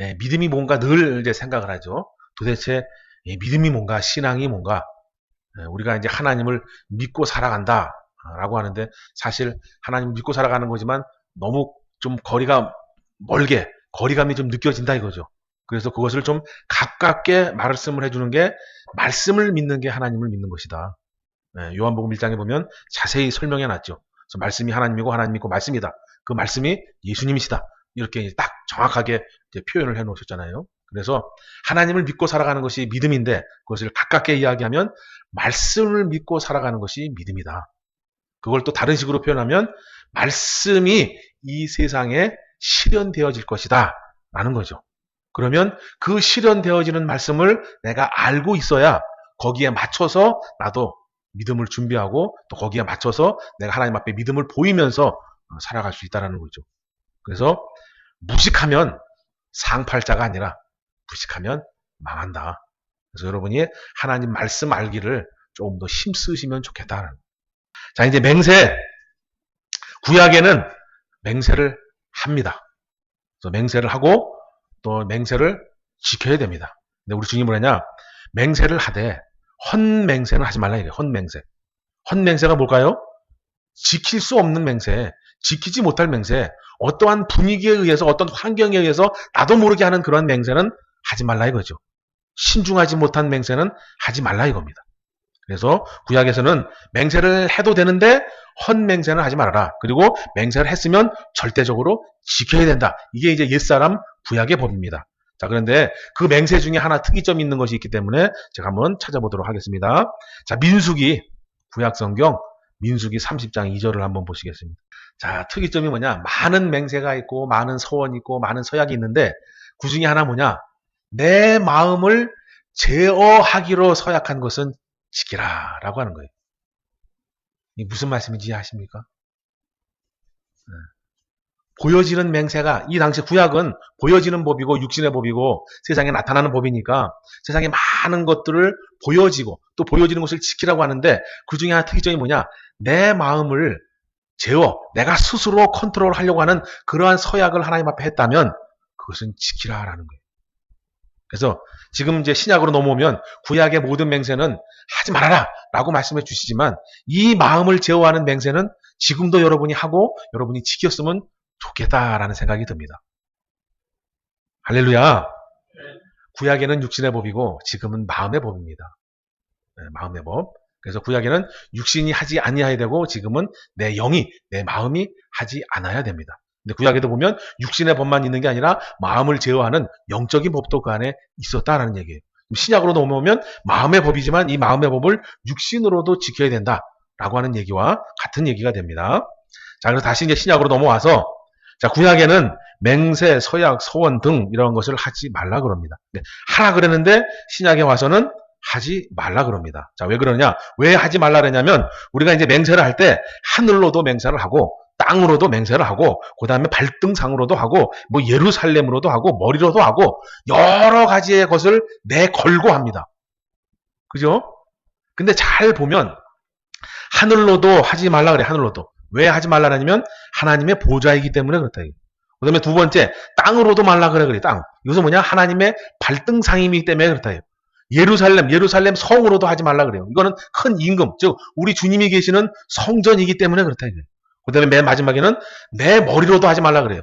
예, 믿음이 뭔가 늘 이제 생각을 하죠. 도대체 이 믿음이 뭔가, 신앙이 뭔가, 예, 우리가 이제 하나님을 믿고 살아간다라고 하는데 사실 하나님을 믿고 살아가는 거지만 너무 좀 거리가 멀게 거리감이 좀 느껴진다 이거죠. 그래서 그것을 좀 가깝게 말씀을 해주는 게 말씀을 믿는 게 하나님을 믿는 것이다. 예, 요한복음 1장에 보면 자세히 설명해 놨죠. 말씀이 하나님이고 하나님 이고 말씀이다. 그 말씀이 예수님이시다. 이렇게 딱 정확하게 표현을 해 놓으셨잖아요. 그래서 하나님을 믿고 살아가는 것이 믿음인데 그것을 가깝게 이야기하면 말씀을 믿고 살아가는 것이 믿음이다. 그걸 또 다른 식으로 표현하면 말씀이 이 세상에 실현되어질 것이다. 라는 거죠. 그러면 그 실현되어지는 말씀을 내가 알고 있어야 거기에 맞춰서 나도 믿음을 준비하고 또 거기에 맞춰서 내가 하나님 앞에 믿음을 보이면서 살아갈 수 있다는 거죠. 그래서 무식하면 상팔자가 아니라 무식하면 망한다. 그래서 여러분이 하나님 말씀 알기를 조금 더 힘쓰시면 좋겠다. 자, 이제 맹세. 구약에는 맹세를 합니다. 그래서 맹세를 하고 또 맹세를 지켜야 됩니다. 근데 우리 주님은 뭐냐? 맹세를 하되 헌맹세는 하지 말라 이래요. 헌맹세. 헌맹세가 뭘까요? 지킬 수 없는 맹세, 지키지 못할 맹세, 어떠한 분위기에 의해서 어떤 환경에 의해서 나도 모르게 하는 그런 맹세는 하지 말라 이거죠. 신중하지 못한 맹세는 하지 말라 이겁니다. 그래서 구약에서는 맹세를 해도 되는데 헌맹세는 하지 말아라. 그리고 맹세를 했으면 절대적으로 지켜야 된다. 이게 이제 옛사람 구약의 법입니다. 자, 그런데 그 맹세 중에 하나 특이점이 있는 것이 있기 때문에 제가 한번 찾아보도록 하겠습니다. 자, 민수기 구약 성경 민수기 30장 2절을 한번 보시겠습니다. 자, 특이점이 뭐냐? 많은 맹세가 있고 많은 서원이 있고 많은 서약이 있는데 그 중에 하나 뭐냐? 내 마음을 제어하기로 서약한 것은 지키라 라고 하는 거예요. 이 무슨 말씀인지 아십니까? 네. 보여지는 맹세가 이 당시 구약은 보여지는 법이고 육신의 법이고 세상에 나타나는 법이니까 세상에 많은 것들을 보여지고 또 보여지는 것을 지키라고 하는데 그 중에 하나 특이점이 뭐냐? 내 마음을 제어, 내가 스스로 컨트롤 하려고 하는 그러한 서약을 하나님 앞에 했다면 그것은 지키라라는 거예요. 그래서 지금 이제 신약으로 넘어오면 구약의 모든 맹세는 하지 말아라 라고 말씀해 주시지만 이 마음을 제어하는 맹세는 지금도 여러분이 하고 여러분이 지켰으면 좋겠다라는 생각이 듭니다. 할렐루야. 구약에는 육신의 법이고 지금은 마음의 법입니다. 네, 마음의 법. 그래서 구약에는 육신이 하지 아니해야 되고 지금은 내 영이 내 마음이 하지 않아야 됩니다. 근데 구약에도 보면 육신의 법만 있는 게 아니라 마음을 제어하는 영적인 법도 그 안에 있었다라는 얘기예요. 신약으로 넘어오면 마음의 법이지만 이 마음의 법을 육신으로도 지켜야 된다라고 하는 얘기와 같은 얘기가 됩니다. 자, 그래서 다시 이제 신약으로 넘어와서 자, 구약에는 맹세, 서약, 소원 등 이런 것을 하지 말라 그럽니다. 네, 하라 그랬는데 신약에 와서는 하지 말라 그럽니다. 자, 왜 그러냐? 왜 하지 말라 그러냐면 우리가 이제 맹세를 할 때 하늘로도 맹세를 하고 땅으로도 맹세를 하고 그 다음에 발등상으로도 하고 뭐 예루살렘으로도 하고 머리로도 하고 여러 가지의 것을 내걸고 합니다. 그죠? 근데 잘 보면 하늘로도 하지 말라 그래. 하늘로도. 왜 하지 말라냐면 하나님의 보좌이기 때문에 그렇다. 그 다음에 두 번째 땅으로도 말라 그래 그래. 땅. 이것은 뭐냐? 하나님의 발등상이기 때문에 그렇다. 예루살렘, 예루살렘 성으로도 하지 말라 그래요. 이거는 큰 임금, 즉 우리 주님이 계시는 성전이기 때문에 그렇다 이거예요. 그 다음에 맨 마지막에는 내 머리로도 하지 말라 그래요.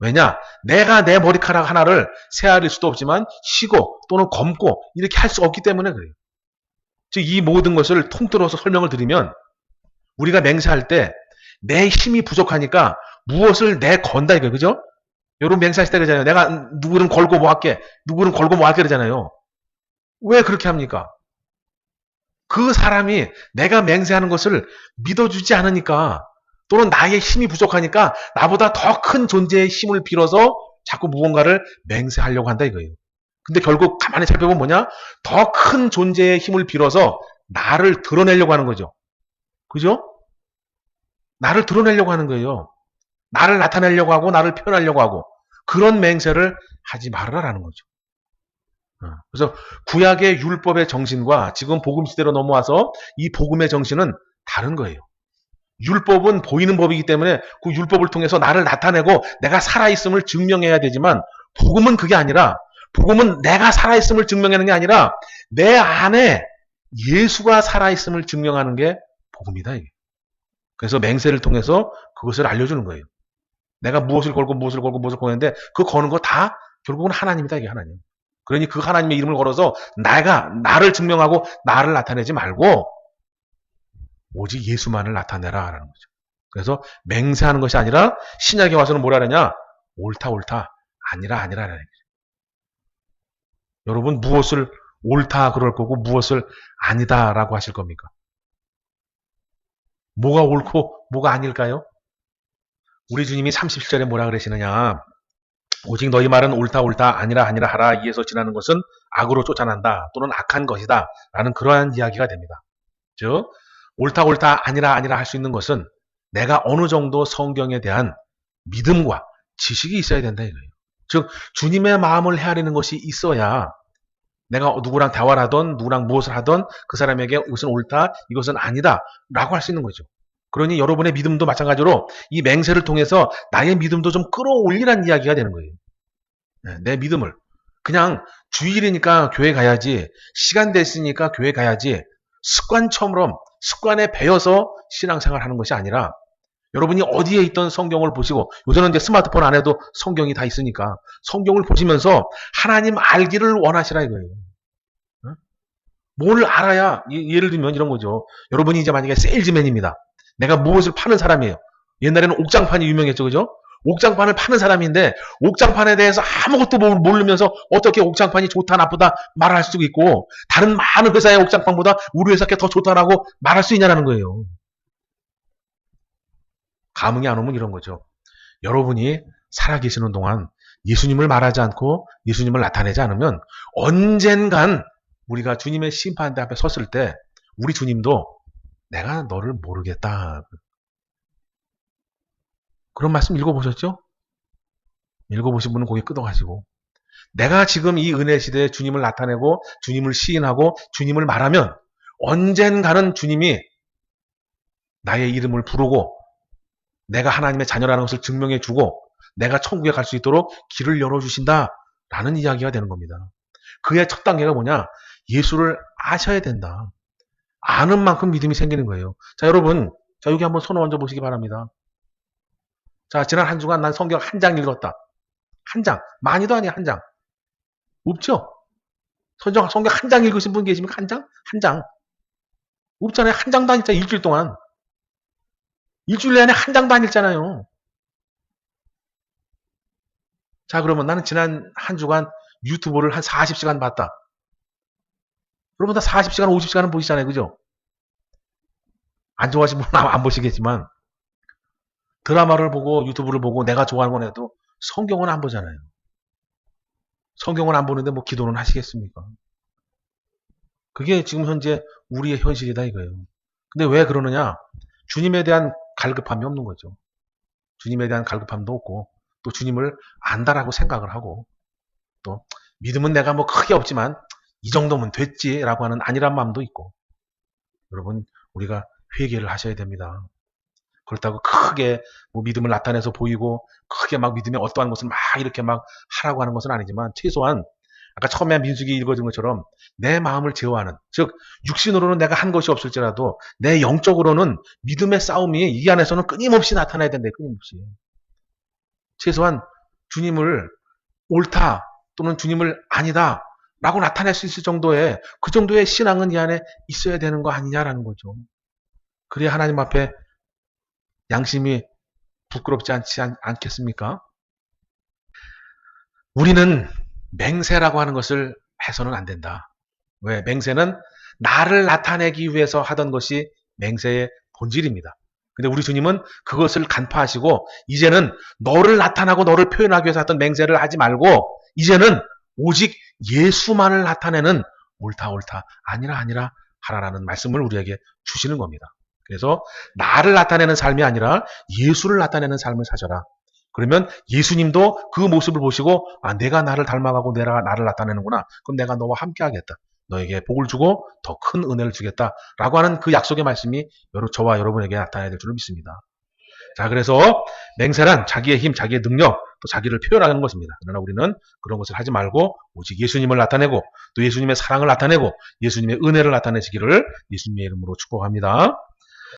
왜냐? 내가 내 머리카락 하나를 세아릴 수도 없지만 쉬고 또는 검고 이렇게 할 수 없기 때문에 그래요. 즉 이 모든 것을 통틀어서 설명을 드리면 우리가 맹세할 때 내 힘이 부족하니까 무엇을 내 건다 이거예요. 그죠? 여러분 맹세하실 때 그러잖아요. 내가 누구는 걸고 뭐 할게. 누구는 걸고 뭐 할게 그러잖아요. 왜 그렇게 합니까? 그 사람이 내가 맹세하는 것을 믿어주지 않으니까 또는 나의 힘이 부족하니까 나보다 더 큰 존재의 힘을 빌어서 자꾸 무언가를 맹세하려고 한다 이거예요. 근데 결국 가만히 살펴보면 뭐냐? 더 큰 존재의 힘을 빌어서 나를 드러내려고 하는 거죠. 그죠? 나를 드러내려고 하는 거예요. 나를 나타내려고 하고 나를 표현하려고 하고 그런 맹세를 하지 말아라라는 거죠. 어, 그래서 구약의 율법의 정신과 지금 복음 시대로 넘어와서 이 복음의 정신은 다른 거예요. 율법은 보이는 법이기 때문에 그 율법을 통해서 나를 나타내고 내가 살아있음을 증명해야 되지만 복음은 그게 아니라 복음은 내가 살아있음을 증명하는 게 아니라 내 안에 예수가 살아있음을 증명하는 게 복음이다. 이게. 그래서 맹세를 통해서 그것을 알려주는 거예요. 내가 무엇을 걸고 무엇을 걸고 무엇을 거는데 그 거는 거 다 결국은 하나님이다. 이게 하나님. 그러니 그 하나님의 이름을 걸어서 내가 나를 증명하고 나를 나타내지 말고 오직 예수만을 나타내라라는 거죠. 그래서 맹세하는 것이 아니라 신약에 와서는 뭐라 하느냐? 옳다 옳다 아니라 아니라라는 거죠. 여러분 무엇을 옳다 그럴 거고 무엇을 아니다라고 하실 겁니까? 뭐가 옳고 뭐가 아닐까요? 우리 주님이 37절에 뭐라 그러시느냐? 오직 너희 말은 옳다 옳다 아니라 아니라 하라 이에서 지나는 것은 악으로 쫓아난다 또는 악한 것이다 라는 그러한 이야기가 됩니다. 즉 옳다 옳다 아니라 아니라 할 수 있는 것은 내가 어느 정도 성경에 대한 믿음과 지식이 있어야 된다 이거예요. 즉 주님의 마음을 헤아리는 것이 있어야 내가 누구랑 대화를 하던 누구랑 무엇을 하던 그 사람에게 이것은 옳다 이것은 아니다 라고 할 수 있는 거죠. 그러니 여러분의 믿음도 마찬가지로 이 맹세를 통해서 나의 믿음도 좀 끌어올리라는 이야기가 되는 거예요. 네, 내 믿음을. 그냥 주일이니까 교회 가야지, 시간 됐으니까 교회 가야지, 습관처럼 습관에 배어서 신앙생활 하는 것이 아니라 여러분이 어디에 있던 성경을 보시고 요새는 이제 스마트폰 안에도 성경이 다 있으니까 성경을 보시면서 하나님 알기를 원하시라 이거예요. 어? 뭘 알아야 예를 들면 이런 거죠. 여러분이 이제 만약에 세일즈맨입니다. 내가 무엇을 파는 사람이에요. 옛날에는 옥장판이 유명했죠. 그죠? 옥장판을 파는 사람인데 옥장판에 대해서 아무것도 모르면서 어떻게 옥장판이 좋다 나쁘다 말할 수 있고 다른 많은 회사의 옥장판보다 우리 회사께 더 좋다라고 말할 수 있냐는 거예요. 감흥이 안 오면 이런 거죠. 여러분이 살아계시는 동안 예수님을 말하지 않고 예수님을 나타내지 않으면 언젠간 우리가 주님의 심판대 앞에 섰을 때 우리 주님도 내가 너를 모르겠다. 그런 말씀 읽어보셨죠? 읽어보신 분은 고개 끄덕하시고 내가 지금 이 은혜 시대에 주님을 나타내고 주님을 시인하고 주님을 말하면 언젠가는 주님이 나의 이름을 부르고 내가 하나님의 자녀라는 것을 증명해 주고 내가 천국에 갈 수 있도록 길을 열어주신다 라는 이야기가 되는 겁니다. 그의 첫 단계가 뭐냐? 예수를 아셔야 된다. 아는 만큼 믿음이 생기는 거예요. 자, 여러분. 자, 여기 한번 손을 얹어 보시기 바랍니다. 자, 지난 한 주간 난 성경 한 장 읽었다. 한 장. 많이도 아니야, 한 장. 없죠? 성경, 성경 한 장 읽으신 분 계십니까? 한 장? 한 장. 없잖아요. 한 장도 안 읽자, 일주일 동안. 일주일 내내 한 장도 안 읽잖아요. 자, 그러면 나는 지난 한 주간 유튜브를 한 40시간 봤다. 여러분 다 40시간, 50시간은 보시잖아요. 그죠? 안 좋아하시는 분은 안 보시겠지만 드라마를 보고 유튜브를 보고 내가 좋아하는 건 해도 성경은 안 보잖아요. 성경은 안 보는데 뭐 기도는 하시겠습니까? 그게 지금 현재 우리의 현실이다 이거예요. 근데 왜 그러느냐? 주님에 대한 갈급함이 없는 거죠. 주님에 대한 갈급함도 없고 또 주님을 안다라고 생각을 하고 또 믿음은 내가 뭐 크게 없지만 이 정도면 됐지라고 하는 안일한 마음도 있고 여러분 우리가 회개를 하셔야 됩니다. 그렇다고 크게 뭐 믿음을 나타내서 보이고 크게 막 믿음에 어떠한 것을 막 이렇게 막 하라고 하는 것은 아니지만 최소한 아까 처음에 민숙이 읽어준 것처럼 내 마음을 제어하는 즉 육신으로는 내가 한 것이 없을지라도 내 영적으로는 믿음의 싸움이 이 안에서는 끊임없이 나타나야 된다 끊임없이 최소한 주님을 옳다 또는 주님을 아니다 라고 나타낼 수 있을 정도의 그 정도의 신앙은 이 안에 있어야 되는 거 아니냐라는 거죠. 그래야 하나님 앞에 양심이 부끄럽지 않지 않, 않겠습니까? 우리는 맹세라고 하는 것을 해서는 안 된다. 왜? 맹세는 나를 나타내기 위해서 하던 것이 맹세의 본질입니다. 근데 우리 주님은 그것을 간파하시고 이제는 너를 나타나고 너를 표현하기 위해서 했던 맹세를 하지 말고 이제는 오직 예수만을 나타내는 옳다 옳다 아니라 아니라 하라라는 말씀을 우리에게 주시는 겁니다. 그래서 나를 나타내는 삶이 아니라 예수를 나타내는 삶을 사셔라. 그러면 예수님도 그 모습을 보시고 아 내가 나를 닮아가고 내가 나를 나타내는구나. 그럼 내가 너와 함께 하겠다. 너에게 복을 주고 더 큰 은혜를 주겠다라고 하는 그 약속의 말씀이 여러 저와 여러분에게 나타나야 될 줄을 믿습니다. 자, 그래서 맹세란 자기의 힘, 자기의 능력, 또 자기를 표현하는 것입니다. 그러나 우리는 그런 것을 하지 말고 오직 예수님을 나타내고 또 예수님의 사랑을 나타내고 예수님의 은혜를 나타내시기를 예수님의 이름으로 축복합니다.